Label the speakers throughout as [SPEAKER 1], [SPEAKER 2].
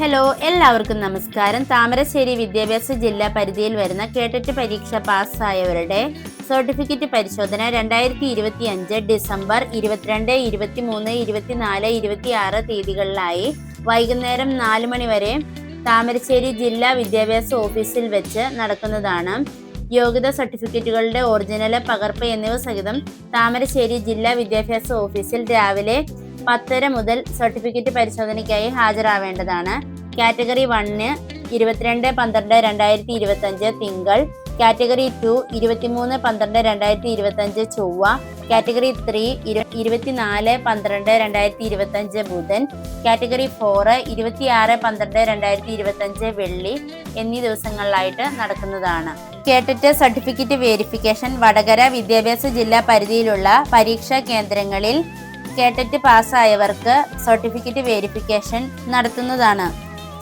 [SPEAKER 1] Hello എല്ലാവർക്കും നമസ്കാരം. താമരശ്ശേരി വിദ്യാഭ്യാസ ജില്ലാ പരിധിയിൽ വരുന്ന കേട്ടറ്റ് പരീക്ഷ പാസ്സായവരുടെ സർട്ടിഫിക്കറ്റ് പരിശോധന രണ്ടായിരത്തി ഇരുപത്തി അഞ്ച് ഡിസംബർ ഇരുപത്തിരണ്ട് ഇരുപത്തി മൂന്ന് ഇരുപത്തിനാല് ഇരുപത്തി ആറ് തീയതികളിലായി വൈകുന്നേരം നാല് മണി വരെ താമരശ്ശേരി ജില്ലാ വിദ്യാഭ്യാസ ഓഫീസിൽ വെച്ച് നടക്കുന്നതാണ്. യോഗ്യത സർട്ടിഫിക്കറ്റുകളുടെ ഒറിജിനൽ പകർപ്പ് എന്നിവ സഹിതം താമരശ്ശേരി ജില്ലാ വിദ്യാഭ്യാസ ഓഫീസിൽ രാവിലെ പത്തര മുതൽ സർട്ടിഫിക്കറ്റ് പരിശോധനയ്ക്കായി ഹാജരാവേണ്ടതാണ്. കാറ്റഗറി വണ്ണ് ഇരുപത്തിരണ്ട് പന്ത്രണ്ട് രണ്ടായിരത്തി ഇരുപത്തഞ്ച് തിങ്കൾ. കാറ്റഗറി ടു ഇരുപത്തിമൂന്ന് പന്ത്രണ്ട് രണ്ടായിരത്തി ഇരുപത്തി അഞ്ച് ചൊവ്വ. കാറ്റഗറി ത്രീ ഇരു ഇരുപത്തിനാല് പന്ത്രണ്ട് രണ്ടായിരത്തി ഇരുപത്തി അഞ്ച് ബുധൻ. കാറ്റഗറി ഫോറ് ഇരുപത്തിയാറ് പന്ത്രണ്ട് രണ്ടായിരത്തി ഇരുപത്തി അഞ്ച് വെള്ളി എന്നീ ദിവസങ്ങളിലായിട്ട് നടക്കുന്നതാണ്. കേട്ടിട്ട് സർട്ടിഫിക്കറ്റ് വെരിഫിക്കേഷൻ വടകര വിദ്യാഭ്യാസ ജില്ലാ പരിധിയിലുള്ള പരീക്ഷാ കേന്ദ്രങ്ങളിൽ കേട്ടറ്റ് പാസ്സായവർക്ക് സർട്ടിഫിക്കറ്റ് വേരിഫിക്കേഷൻ നടത്തുന്നതാണ്.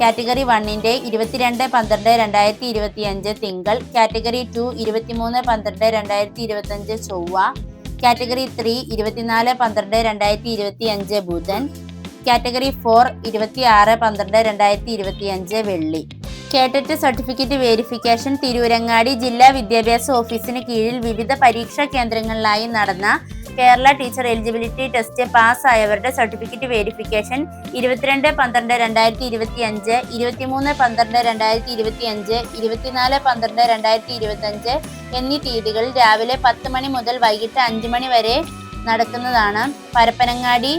[SPEAKER 1] കാറ്റഗറി വണ്ണിന്റെ ഇരുപത്തിരണ്ട് പന്ത്രണ്ട് രണ്ടായിരത്തി ഇരുപത്തി അഞ്ച് തിങ്കൾ കാറ്റഗറി ടു ഇരുപത്തിമൂന്ന് പന്ത്രണ്ട് രണ്ടായിരത്തി ഇരുപത്തി അഞ്ച് ചൊവ്വ കാറ്റഗറി ത്രീ ഇരുപത്തിനാല് പന്ത്രണ്ട് രണ്ടായിരത്തി ഇരുപത്തി അഞ്ച് ബുധൻ കാറ്റഗറി ഫോർ ഇരുപത്തി ആറ് പന്ത്രണ്ട് രണ്ടായിരത്തി ഇരുപത്തി അഞ്ച് വെള്ളി. കേട്ടറ്റ് സർട്ടിഫിക്കറ്റ് വേരിഫിക്കേഷൻ തിരൂരങ്ങാടി ജില്ലാ വിദ്യാഭ്യാസ ഓഫീസിന് കീഴിൽ വിവിധ പരീക്ഷാ കേന്ദ്രങ്ങളിലായി നടന്ന കേരള ടീച്ചർ എലിജിബിലിറ്റി ടെസ്റ്റ് പാസ്സായവരുടെ സർട്ടിഫിക്കറ്റ് വെരിഫിക്കേഷൻ ഇരുപത്തിരണ്ട് പന്ത്രണ്ട് രണ്ടായിരത്തി ഇരുപത്തി അഞ്ച് ഇരുപത്തിമൂന്ന് പന്ത്രണ്ട് രണ്ടായിരത്തി ഇരുപത്തി അഞ്ച് ഇരുപത്തിനാല് പന്ത്രണ്ട് രണ്ടായിരത്തി ഇരുപത്തി അഞ്ച് എന്നീ തീയതികളിൽ രാവിലെ പത്ത് മണി മുതൽ വൈകിട്ട് അഞ്ച് മണി വരെ നടക്കുന്നതാണ്. Parappanangadi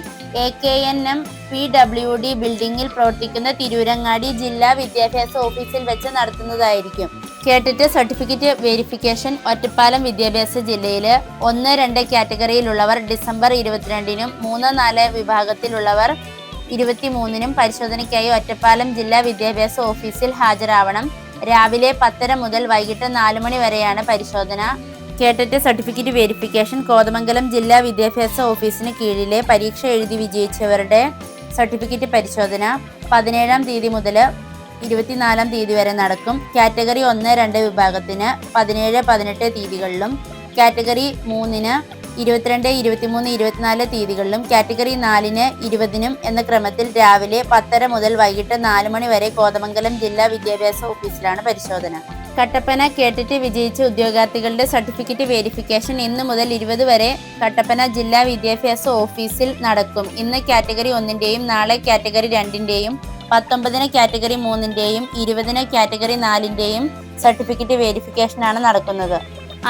[SPEAKER 1] A K N M P W D ബിൽഡിംഗിൽ പ്രവർത്തിക്കുന്ന തിരൂരങ്ങാടി ജില്ലാ വിദ്യാഭ്യാസ ഓഫീസിൽ വെച്ച് നടത്തുന്നതായിരിക്കും. കേട്ടിട്ട് സർട്ടിഫിക്കറ്റ് വെരിഫിക്കേഷൻ ഒറ്റപ്പാലം വിദ്യാഭ്യാസ ജില്ലയിൽ ഒന്ന് രണ്ട് കാറ്റഗറിയിലുള്ളവർ ഡിസംബർ ഇരുപത്തിരണ്ടിനും മൂന്ന് നാല് വിഭാഗത്തിലുള്ളവർ ഇരുപത്തിമൂന്നിനും പരിശോധനയ്ക്കായി ഒറ്റപ്പാലം ജില്ലാ വിദ്യാഭ്യാസ ഓഫീസിൽ ഹാജരാവണം. രാവിലെ പത്തര മുതൽ വൈകിട്ട് നാല് മണി വരെയാണ് പരിശോധന. കേട്ടറ്റ് സർട്ടിഫിക്കറ്റ് വെരിഫിക്കേഷൻ കോതമംഗലം ജില്ലാ വിദ്യാഭ്യാസ ഓഫീസിന് കീഴിലെ പരീക്ഷ എഴുതി വിജയിച്ചവരുടെ സർട്ടിഫിക്കറ്റ് പരിശോധന. പതിനേഴാം തീയതി മുതൽ ഇരുപത്തിനാലാം തീയതി വരെ നടക്കും. കാറ്റഗറി ഒന്ന് രണ്ട് വിഭാഗത്തിന് പതിനേഴ് പതിനെട്ട് തീയതികളിലും കാറ്റഗറി മൂന്നിന് ഇരുപത്തിരണ്ട് ഇരുപത്തിമൂന്ന് ഇരുപത്തിനാല് തീയതികളിലും കാറ്റഗറി നാലിന് ഇരുപതിനും എന്ന ക്രമത്തിൽ രാവിലെ പത്തര മുതൽ വൈകിട്ട് നാല് മണി വരെ കോതമംഗലം ജില്ലാ വിദ്യാഭ്യാസ ഓഫീസിലാണ് പരിശോധന. കട്ടപ്പന കേട്ടിട്ട് വിജയിച്ച ഉദ്യോഗാർത്ഥികളുടെ സർട്ടിഫിക്കറ്റ് വെരിഫിക്കേഷൻ ഇന്ന് മുതൽ ഇരുപത് വരെ കട്ടപ്പന ജില്ലാ വിദ്യാഭ്യാസ ഓഫീസിൽ നടക്കും. ഇന്ന് കാറ്റഗറി ഒന്നിന്റെയും നാളെ കാറ്റഗറി രണ്ടിന്റെയും പത്തൊമ്പതിന് കാറ്റഗറി മൂന്നിന്റെയും ഇരുപതിന് കാറ്റഗറി നാലിന്റെയും സർട്ടിഫിക്കറ്റ് വെരിഫിക്കേഷനാണ് നടക്കുന്നത്.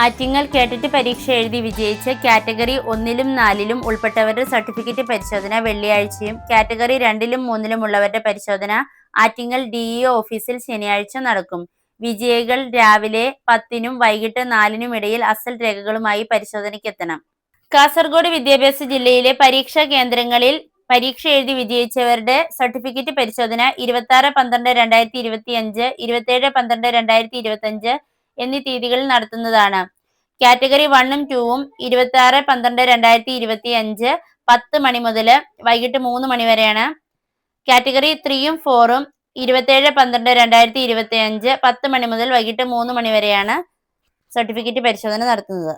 [SPEAKER 1] ആറ്റിങ്ങൽ കേട്ടിട്ട് പരീക്ഷ എഴുതി വിജയിച്ച് കാറ്റഗറി ഒന്നിലും നാലിലും ഉൾപ്പെട്ടവരുടെ സർട്ടിഫിക്കറ്റ് പരിശോധന വെള്ളിയാഴ്ചയും കാറ്റഗറി രണ്ടിലും മൂന്നിലും ഉള്ളവരുടെ പരിശോധന ആറ്റിങ്ങൽ ഡി ഇ ഓഫീസിൽ ശനിയാഴ്ച നടക്കും. വിജയികൾ രാവിലെ പത്തിനും വൈകിട്ട് നാലിനും ഇടയിൽ അസൽ രേഖകളുമായി പരിശോധനയ്ക്കെത്തണം. കാസർഗോഡ് വിദ്യാഭ്യാസ ജില്ലയിലെ പരീക്ഷാ കേന്ദ്രങ്ങളിൽ പരീക്ഷ എഴുതി വിജയിച്ചവരുടെ സർട്ടിഫിക്കറ്റ് പരിശോധന ഇരുപത്തി ആറ് പന്ത്രണ്ട് രണ്ടായിരത്തി ഇരുപത്തി അഞ്ച് ഇരുപത്തിയേഴ് പന്ത്രണ്ട് രണ്ടായിരത്തി ഇരുപത്തി അഞ്ച് എന്നീ തീയതികളിൽ നടത്തുന്നതാണ്. കാറ്റഗറി വണ്ണും ടൂവും ഇരുപത്തി ആറ് പന്ത്രണ്ട് രണ്ടായിരത്തി ഇരുപത്തി അഞ്ച് പത്ത് മണി മുതൽ വൈകിട്ട് മൂന്ന് മണി വരെയാണ്. കാറ്റഗറി ത്രീയും ഫോറും ഇരുപത്തിയേഴ് പന്ത്രണ്ട് രണ്ടായിരത്തി ഇരുപത്തി അഞ്ച് പത്ത് മണി മുതൽ വൈകിട്ട് മൂന്ന് മണി വരെയാണ് സർട്ടിഫിക്കറ്റ് പരിശോധന നടത്തുന്നത്.